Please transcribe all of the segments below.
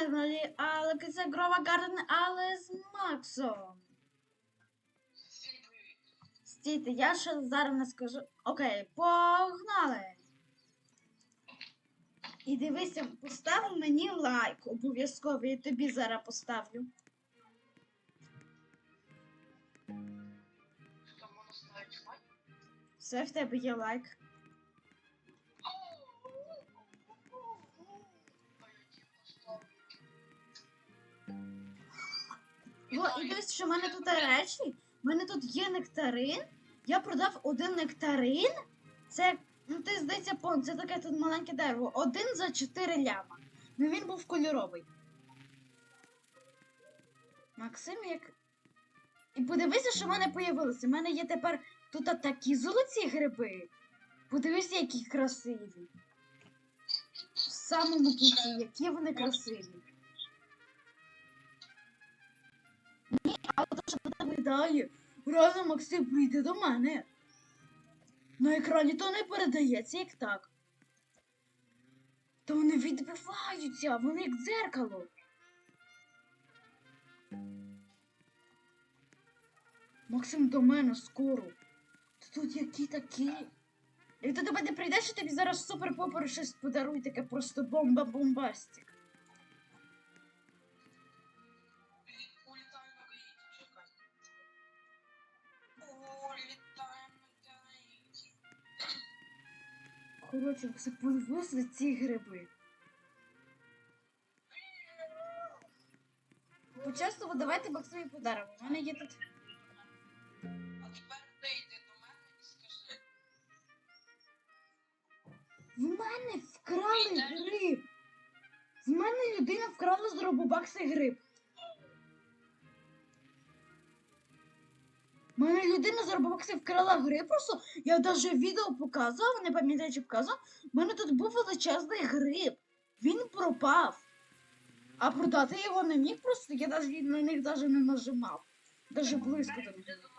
каналі Алекс Грова Гарден, але з Максом. Стійте, я ще зараз не скажу. Окей, погнали. І дивися, постав мені лайк обов'язково, я тобі зараз поставлю. Все в тебе є лайк. О, і дивись, що в мене тут речі. В мене тут є нектарин. Я продав один нектарин. Це, ну ти здається, пон, це таке тут маленьке дерево. Один за 4 ляма. Ну він був кольоровий. Максим як. І подивися, що в мене появилося. У мене є тепер тут такі золоті гриби. Подивися, які красиві. В самому кінці, які вони красиві. То, виглядає, разом Максим прийде до мене. На екрані то не передається, як так. То вони відбиваються, вони як дзеркало. Максим до мене скоро. Та Тут які такі. І до тебе не прийдеш, що тобі зараз супер попер щось подарує, таке просто бомба-бомбастик. Коротше, все повезли ці гриби. Почесно, давайте Максимі подаримо. У мене є тут. А тепер ти йди до мене і скажи. В мене вкрали гриб. В мене людина вкрала з робобакси гриб. Мене людина з робобакси вкрала гриб просто. Я навіть відео показував, не пам'ятаю, чи показував. У мене тут був величезний гриб. Він пропав. А продати його не міг просто, я навіть на них навіть не нажимав. Навіть близько полінати.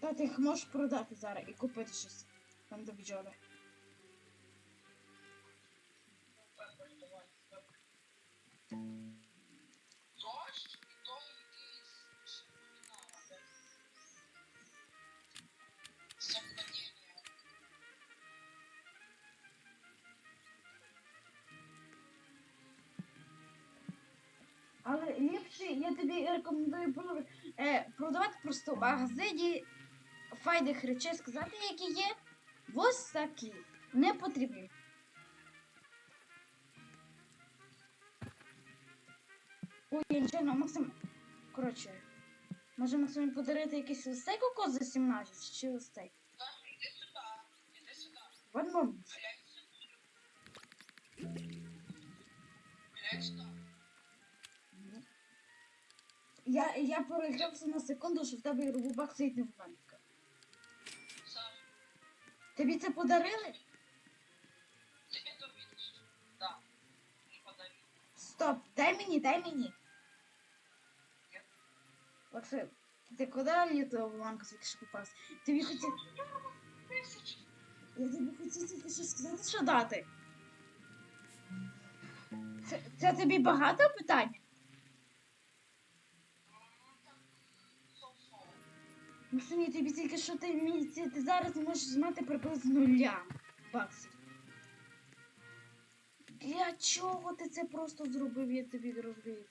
Та ти їх можеш продати зараз і купити щось. Там до бджоли. Я тобі рекомендую е, продавати просто в магазині файних речей, сказати, які є. Ось такі. Не потрібні. Ой, я нічого, Максим. Коротше. Може Максиму подарити якийсь листей кокос за 17 чи листей? Іди сюди. Іди сюди. One moment. Глянь сюди. Глянь сюди. Я, я перегрався на секунду, що в тебе рубак стоїть не в мене. Тобі це подарили? тебе то видиш? Да. Не подари. Стоп, дай мені, дай мені. Максим, ти куди того бланку тільки попався? Тобі хотів. Я тобі хотів тільки що сказати, що дати. Це, це тобі багато питань? Максим, я тобі тільки що ти, мені- ти, зараз можеш знати приблизно нуля баксів. Для чого ти це просто зробив, я тобі не розумію.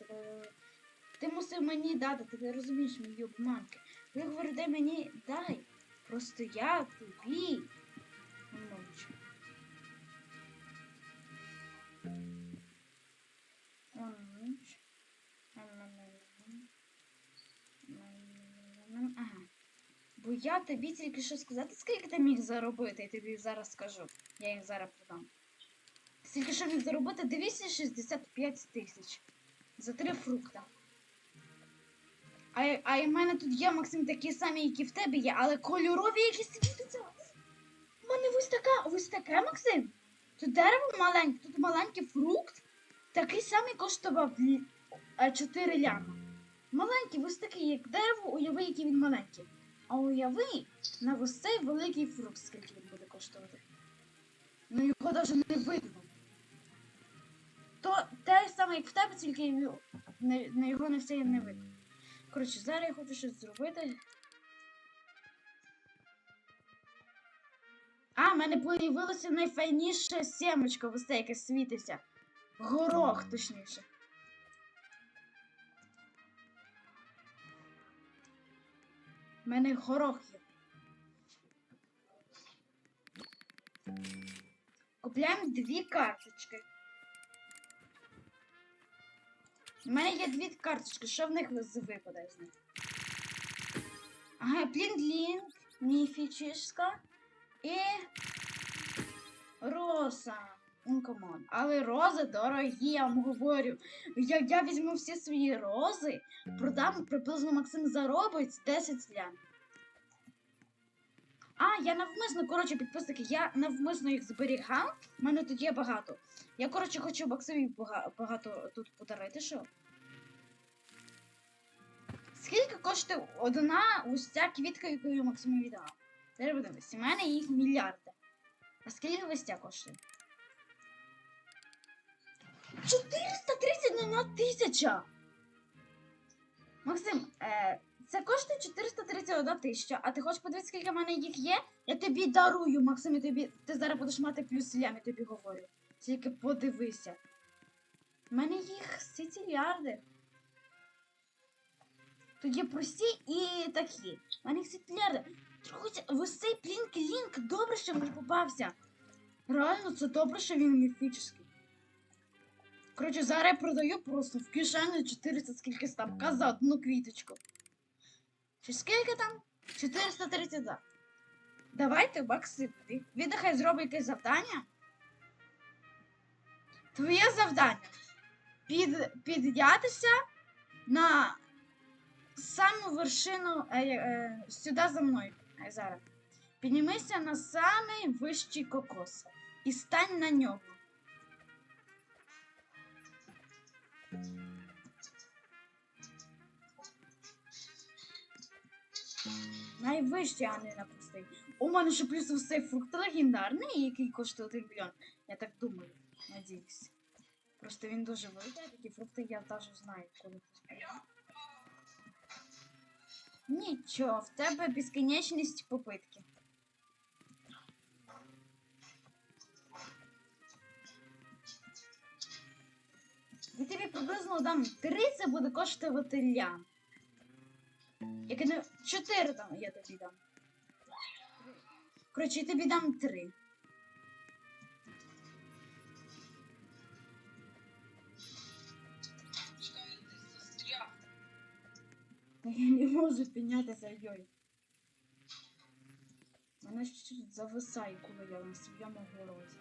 Ти мусив мені дати, ти не розумієш мої обманки. Ви говорите мені дай. Просто я тобі. Бо я тобі тільки що сказати, скільки ти міг заробити, я тобі зараз скажу. Я їх зараз продам. Скільки що міг заробити? 265 тисяч. За три фрукта. А, в мене тут є, Максим, такі самі, які в тебе є, але кольорові якісь світяться. У мене ось така, ось таке, Максим. Тут дерево маленьке, тут маленький фрукт. Такий самий коштував 4 ляма. Маленький, ось такий, як дерево, уяви, який він маленький. А уяви на ось цей великий фрукт, скільки він буде коштувати. Ну його навіть не видно. То те саме, як в тебе, тільки не його не все не видно. Коротше, зараз я хочу щось зробити. А, в мене появилося найфайніше сімочка, ось це, яке світиться. Горох, точніше. У мене горох є. Купляємо дві карточки. У мене є дві карточки, що в них випадає з них? Ага, Плінглінг, міфічна і Роса. Ункомон. Але рози дорогі, я вам говорю. Як я візьму всі свої рози, продам приблизно Максим заробить 10 лям. А, я навмисно, коротше, підписники, я навмисно їх зберігав. У мене тут є багато. Я, коротше, хочу Максимі багато тут подарити, що? Скільки коштує одна ось ця квітка, яку я Максиму віддав? Зараз подивись, у мене їх мільярди. А скільки ось ця коштує? 431 тисяча! Максим, е, це коштує 431 тисяча, а ти хочеш подивитися, скільки в мене їх є? Я тобі дарую, Максим, я тобі. Ти зараз будеш мати плюс лям, я тобі говорю. Тільки подивися. У мене їх сітілярди. Тут є прості і такі. У мене їх сітілярди. Друзі, ось цей плінк лінк добре, що мені попався. Реально, це добре, що він міфічний. Коротше, зараз я продаю просто в кишені 400 скільки там за одну квіточку. Чи скільки там? 432. Давайте, він нехай зробить якесь завдання. Твоє завдання під, піднятися на саму вершину е, е, сюди за мною. Е, зараз. Піднімися на самий вищий кокос і стань на нього. Найвищий, а не на простий. У мене ще плюс цей фрукт легендарний, який коштує 1 мільйон. Я так думаю, надіюсь. Просто він дуже великий, такі фрукти я навіть знаю, коли. Нічого, в тебе безконечність попитки. Приблизно дам 3, це буде коштувати лям. Як не 4 там я тобі дам. Коротше, я тобі дам 3. Чекай, ти застряг. Та я не можу піднятися, йой. Мене чуть зависає, коли я на своєму городі.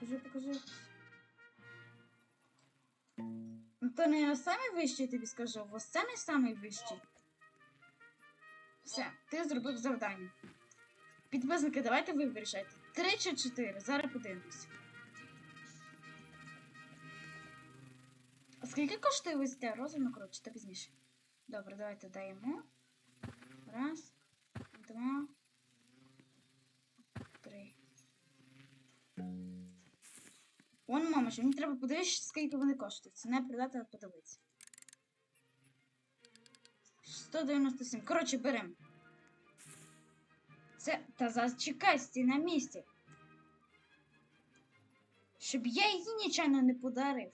Покажи, покажи. Ну то не самий вищий, я тобі скажу, ось це самий. Все, ти зробив завдання. Підписники, давайте ви вирішайте. Три чи чотири, зараз подивимось. А скільки коштує роза? Ну, коротше, то пізніше. Добре, давайте даємо. Раз, два, Вон, мені треба подивитися, скільки вони коштують. Це не продати, а подивитися. 197. Коротше, беремо. Це. Та зачекай, стій на місці. Щоб я її нічайно не подарив.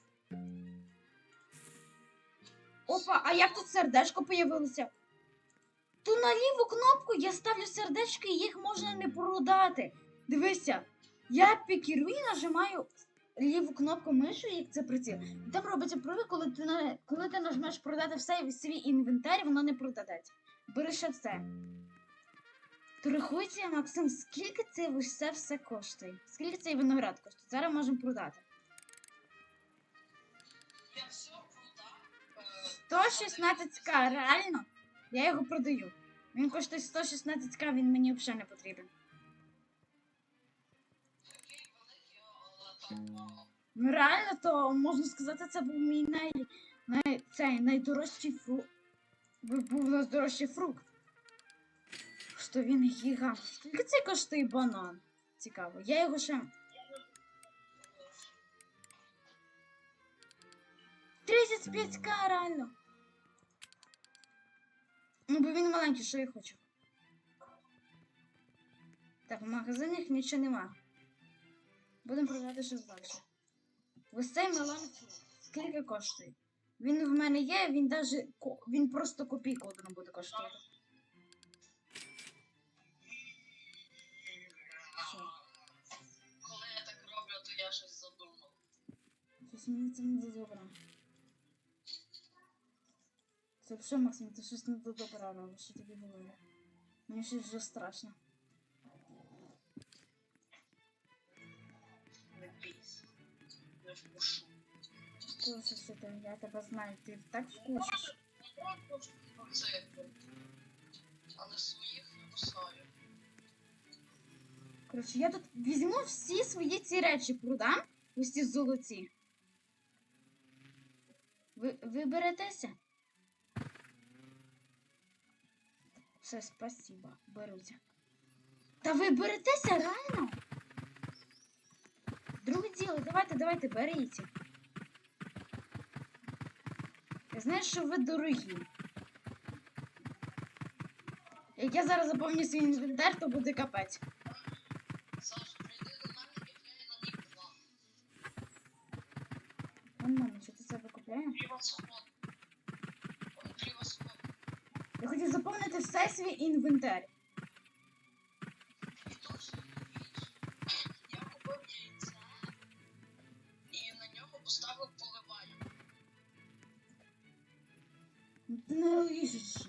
Опа, а як тут сердечко появилося? То на ліву кнопку я ставлю сердечки, і їх можна не продати. Дивися, я пікірую і нажимаю ліву кнопку миші, як це приціл. І Там робиться прови, коли ти на коли ти нажмеш продати все свій інвентар, воно не продається. Бери ще. То рахуйте, Максим, скільки це все все коштує? Скільки цей виноград коштує? Зараз можемо продати. Я все продав. Е, 116к, реально? Я його продаю. Він коштує 116к, він мені взагалі не потрібен. Ну реально, то можна сказати, це був мій най... най... цей найдорожчий фрукт. Був найдорожчий фрукт. Тобто він гігант. Скільки це коштує банан? Цікаво. Я його ще. 35к реально. Ну, бо він маленький, що я хочу. Так, в магазинах нічого нема. Будемо продавати щось далі. Ось цей мелон скільки коштує? Він в мене є, він даже він просто копійку одну буде коштувати. Коли я так роблю, то я щось задумав. Щось мені це не до добра. Це що, Максим, ти щось не до робиш, що тобі говорю. Мені щось вже страшно. Вкушу. Вкусишся я тебе знаю, ти так вкусиш. Це. Але своїх не кусаю. Коротше, я тут візьму всі свої ці речі, продам, ось ці золоті. Ви, ви беретеся? Все, спасибо, беруся. Та ви беретеся реально? Друге діло, давайте, давайте, беріть. Я знаю, що ви дорогі. Як я зараз заповню свій інвентар, то буде капець. Вон мама, що ти себе купляєш? Превосход. Он превосход. Я хочу заповнити все свій інвентар. Ну, не.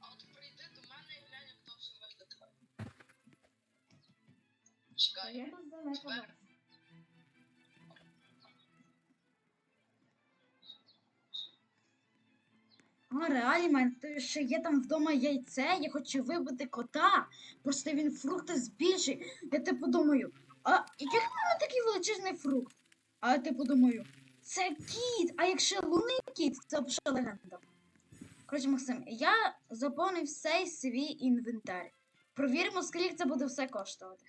А от прийди до мене і глянь, як то все виглядає. Чекай. А, реально, мене ще є там вдома яйце, я хочу вибити кота. Просто він фрукти збільшить. Я типу думаю, а який в мене такий величезний фрукт? А я типу думаю, це кіт, а якщо лунний кіт, це вже легенда. Коротше, Максим, я заповнив все свій інвентар. Провіримо, скільки це буде все коштувати.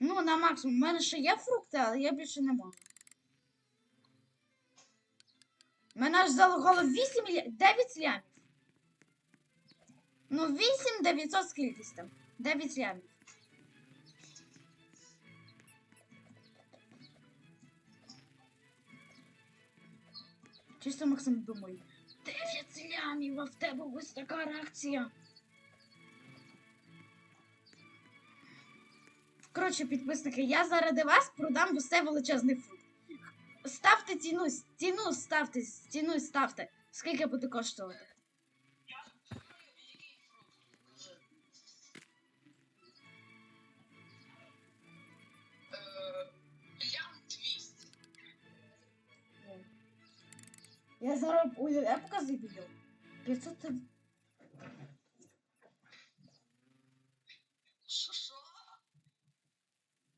Ну, на максимум. У мене ще є фрукти, але я більше не можу. Мене аж залогало 8 ля... 9 лямів. Ну, 8 900 скількись там. 9 лямів. Чисто Максим думає. Дев'ять лямів, а в тебе ось така реакція. Коротше, підписники, я заради вас продам усе величезний фрукт. Ставте ціну, ціну ставте, ціну ставте. Скільки буде коштувати? Я зараз я показую відео. 500 ти- Що що?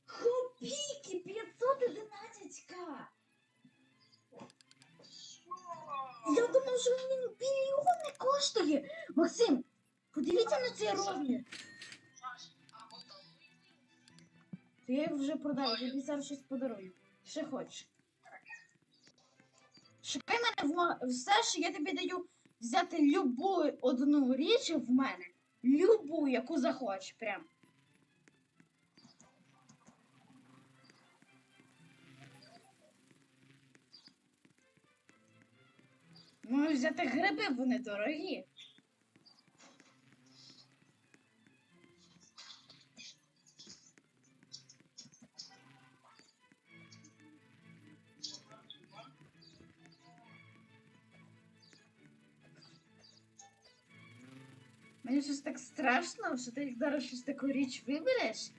копійки 511к. Я думав, що він мільйони коштує. Максим, подивіться на цей розмір. Його вже продав, тобі зараз щось подарую. Ще хочеш. Шукай мене в все, що я тобі даю взяти любу одну річ в мене. Любу, яку захочеш, прям. Можу взяти гриби, вони дорогі. Мені щось так страшно, що ти зараз щось таку річ вибереш.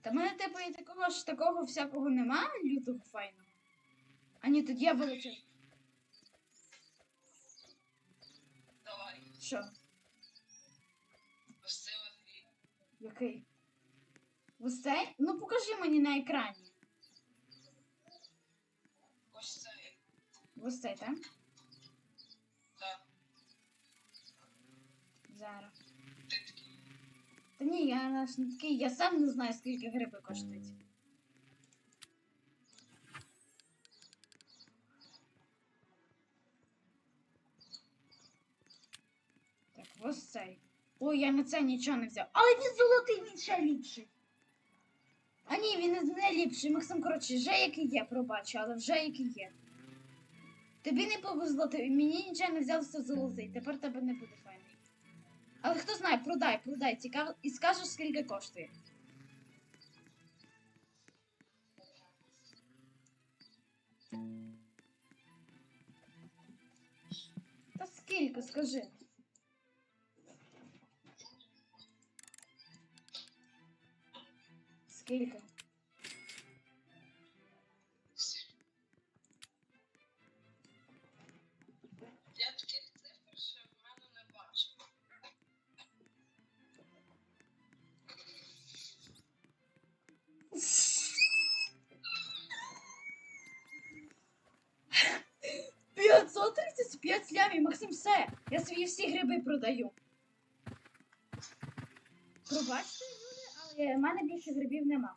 Та в мене типу і такого ж такого всякого нема, лютого файного. А ні, тут є величезний. Давай. Що? Ось це от Який? Ось цей? Ну покажи мені на екрані. ось це. Ось цей? Так, Зараз. Та ні, я наш не такий, я сам не знаю, скільки гриби коштують. Так, ось цей. Ой, я на це нічого не взяв. Але він золотий, він ще ліпший. А ні, він не- ліпший. Максим, коротше, вже який є, пробачу, але вже який є. Тобі не повезло, ти мені нічого не взявся золотий, тепер тебе не буде. Але хто знає, продай, продай, цікаво, і скажеш, скільки коштує. Та скільки, скажи. Скільки? Я всі гриби продаю. Пробачте, люди, але в мене більше грибів нема.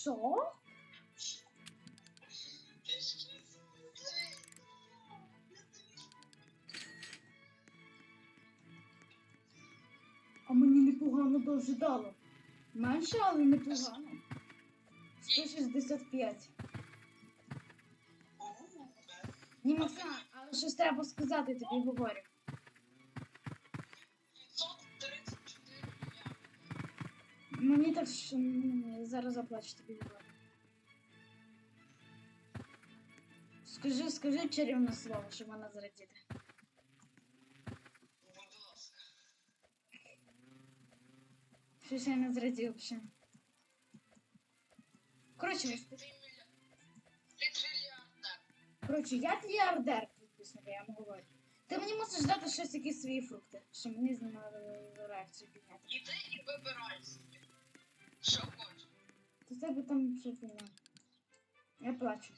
Що? А мені непогано дуже дало. Менше, але непогано. 165. Оу, Ні, Максим, але щось треба сказати, тобі говорю. 534 мільярди. Мені так що м, зараз заплачу тобі говорю. Скажи, скажи чарівне слово, щоб вона зрадіти. Будь ласка. Щось я не зрадів ще. Коротше, коротше, я тріардер, підписника, я вам говорю. Ти мені мусиш дати щось якісь свої фрукти, щоб мені з ними е, реакцію підняти. Іди і вибирай собі. Що хочеш. То тебе там що фігня. Я плачу.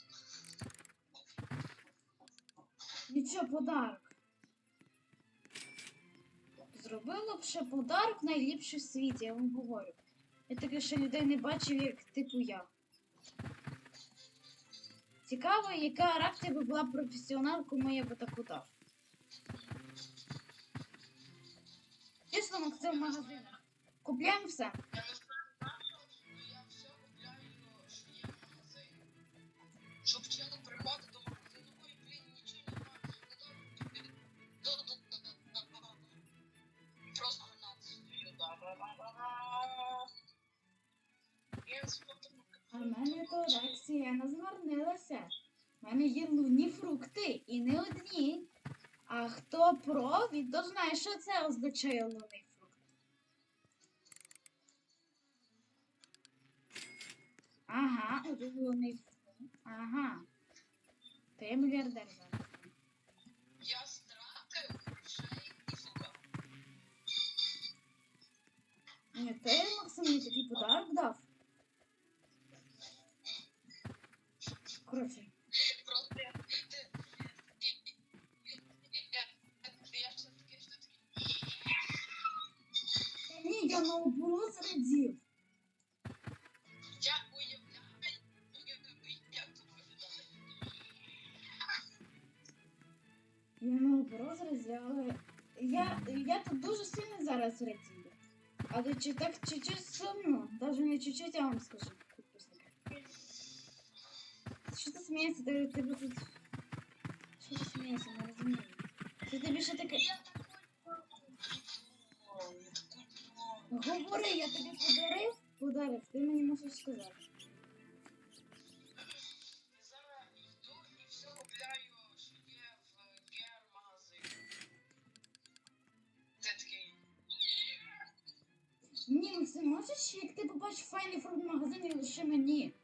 Нічого, подарок. Зробила б ще подарок найліпший в світі, я вам говорю. Я таке ще людей не бачив, як типу я. Цікаво, яка реакція би була професіонал, кому я би таку дав. Чесно, Максим в магазинах. Купляємо все. Щоб вчили приходити до магазину, ой, блін, нічого немає. Ну, Просто. Я смотрю, А в мене то Рексія не згорнилася. У мене є лунні фрукти і не одні. А хто про, він то знає, що це означає лунний фрукт. Ага, лунний фрукт. Ага. Я мільярдер зараз. Я стратив грошей і сука. Ні, ти, Максим, мені такий подарок дав. Коротше, Просто я... Ти... Я- Я ще такий, що такий... та ні, я наоборот зрадів. Я уявляю, як тут виглядає. Я наоборот зрадів, але я, я тут дуже сильно зараз радію. Але чи так чуть-чуть сумно, навіть не чуть-чуть, я вам скажу, Що ти? Ти, ти тут... Що ти смієшся, не розумію. Це тобі ще таке... Говори, я тобі подарив? Ти мені мусиш сказати. І є в гер-магазині. Ти такий... Ні, Максим, можеш, як ти побачиш файний фрукт в магазині, лише мені.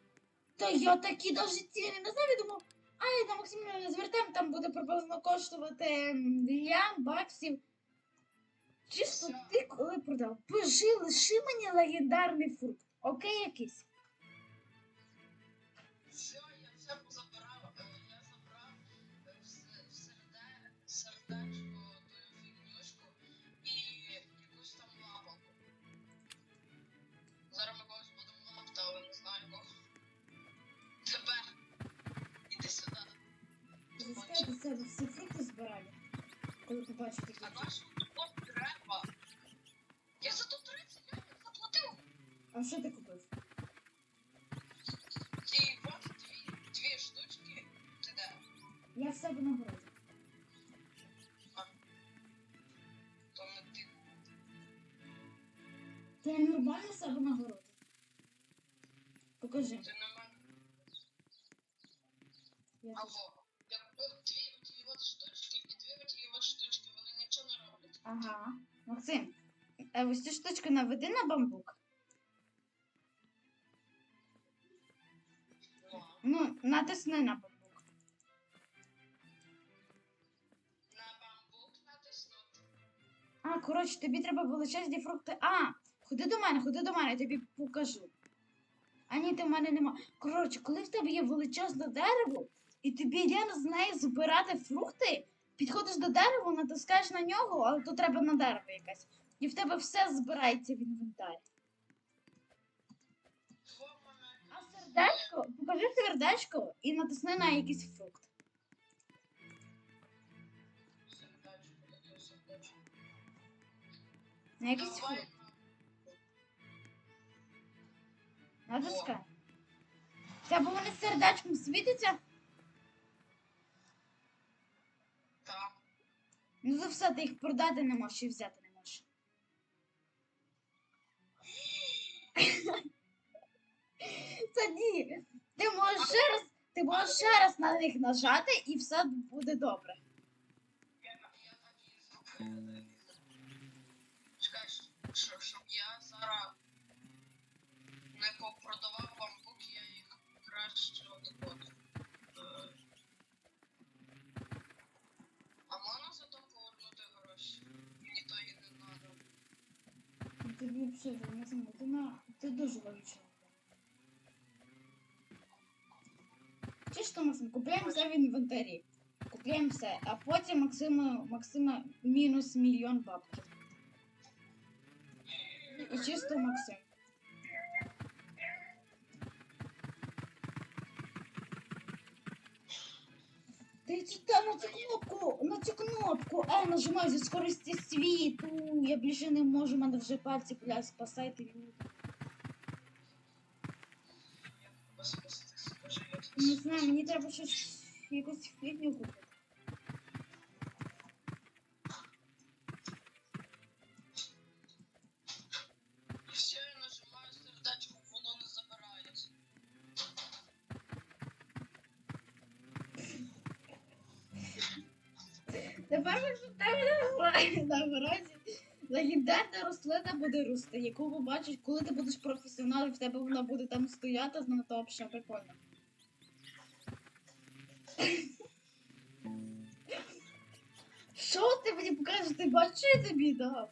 Та я такі навіть ціни не знав, я думав, а я на Максиміна звертаємо, там буде приблизно коштувати лям баксів. Чисто ти коли продав. Пиши, лиши мені легендарний фрукт. Окей, якийсь. Себе всі фрукти збирали. Коли побачив такі. А тут треба. Я за то 30 гривень заплатив. А що ти штучку наведи на бамбук. Ну, натисни на бамбук. на бамбук натиснути. А, коротше, тобі треба величезні фрукти. А, ходи до мене, ходи до мене, я тобі покажу. А ні, ти в мене нема. Коротше, коли в тебе є величезне дерево, і тобі йде з неї збирати фрукти, підходиш до дерева, натискаєш на нього, але то треба на дерево якесь. І в тебе все збирається в інвентарі. Мене. А сердечко, покажи сердечко і натисни на якийсь фрукт. На якийсь фрукт. на- Натискай. В Тебе вони сердечком світяться? Так. Ну за все, ти їх продати не можеш і взяти можеш. Ти можеш ще раз, ти можеш ще раз на них нажати і все буде добре. Чекай, що, щоб я зараз не попродавав бамбук, я їх краще от. е, А можна за то повернути гроші? Мені то і не треба. Тобі взагалі не знаю, ти на ти дуже логічно. Що, Максим, купуємо все в інвентарі. Купуємо все, а потім Максима, Максима мінус мільйон бабків. І чисто Максим. Ти читай на цю кнопку, на цю кнопку. Е, нажимай зі скорості світу. Я більше не можу, мене вже пальці, бля, спасайте люди. Знаю, мені треба щось якусь фігню купити. Все, я нажимаю сердечко, воно не забирається. Тепер якщо в тебе на городі легендарна рослина буде рости, яку побачиш, коли ти будеш професіонал, і в тебе вона буде там стояти, то взагалі прикольно. Що ти мені покажеш? Ти я тобі дав?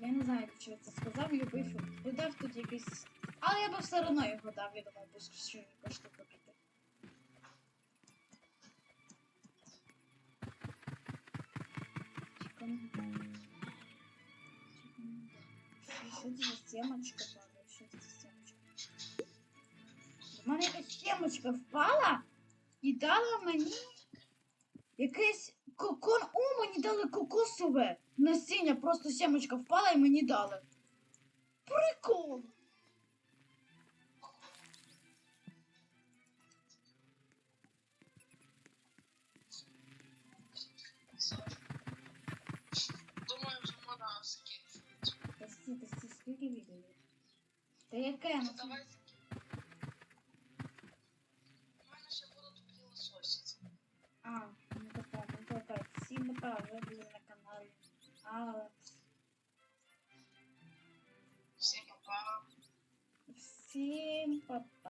Я не знаю, що це сказав, фрукт. Додав тут якийсь. Але я би все одно його дав, я думав, бо що він коштує копійки. Що це за сімочка падає? Що це за сімочка впала і дала мені якийсь кокон. О, мені дали кокосове насіння, просто сімочка впала і мені дали. Прикол! Ці ти ці скільки відео? Та яке? Ну, давай закинь. У мене ще будуть пілососіці. А, ну то так, ну то так. Всі мета вже були на каналі. Але... Всім па-па. Всім па-па.